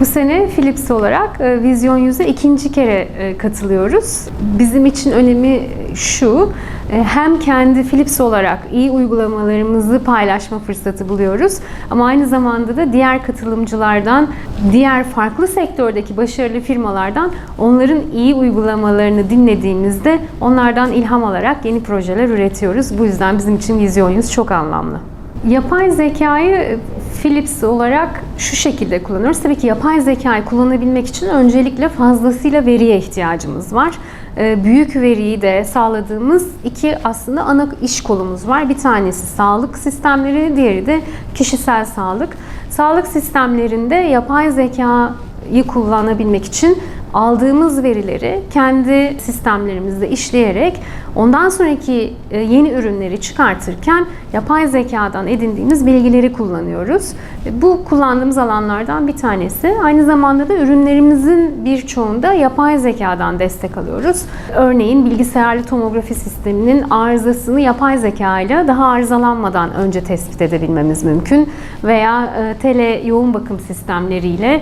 Bu sene Philips olarak e, Vizyon 100'e ikinci kere e, katılıyoruz. Bizim için önemi şu, e, hem kendi Philips olarak iyi uygulamalarımızı paylaşma fırsatı buluyoruz ama aynı zamanda da diğer katılımcılardan, diğer farklı sektördeki başarılı firmalardan onların iyi uygulamalarını dinlediğimizde onlardan ilham alarak yeni projeler üretiyoruz. Bu yüzden bizim için Vizyon 100 çok anlamlı. Yapay zekayı Philips olarak şu şekilde kullanıyoruz. Tabii ki yapay zekayı kullanabilmek için öncelikle fazlasıyla veriye ihtiyacımız var. Ee, Büyük veriyi de sağladığımız iki aslında ana iş kolumuz var. Bir tanesi sağlık sistemleri, diğeri de kişisel sağlık. Sağlık sistemlerinde yapay zekayı kullanabilmek için aldığımız verileri kendi sistemlerimizde işleyerek ondan sonraki e, yeni ürünleri çıkartırken yapay zekadan edindiğimiz bilgileri kullanıyoruz. E, Bu kullandığımız alanlardan bir tanesi. Aynı zamanda da ürünlerimizin birçoğunda yapay zekadan destek alıyoruz. Örneğin bilgisayarlı tomografi sisteminin arızasını yapay zeka ile daha arızalanmadan önce tespit edebilmemiz mümkün. Veya e, tele yoğun bakım sistemleriyle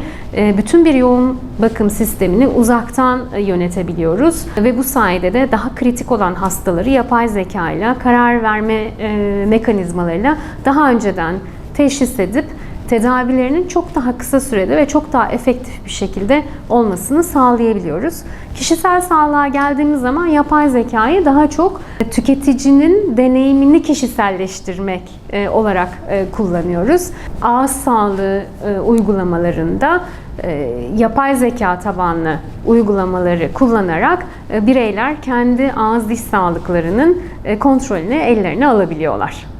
bütün bir yoğun bakım sistemini uzaktan e, yönetebiliyoruz. Ve bu sayede de daha kritik olan hastaları yapay zeka ile karar verme e, mekanizmalarıyla daha önceden teşhis edip tedavilerinin çok daha kısa sürede ve çok daha efektif bir şekilde olmasını sağlayabiliyoruz. Kişisel sağlığa geldiğimiz zaman yapay zekayı daha çok tüketicinin deneyimini kişiselleştirmek e, olarak e, kullanıyoruz. Ağız sağlığı e, uygulamalarında e, yapay zeka tabanlı uygulamaları kullanarak e, bireyler kendi ağız diş sağlıklarının e, kontrolünü ellerine alabiliyorlar.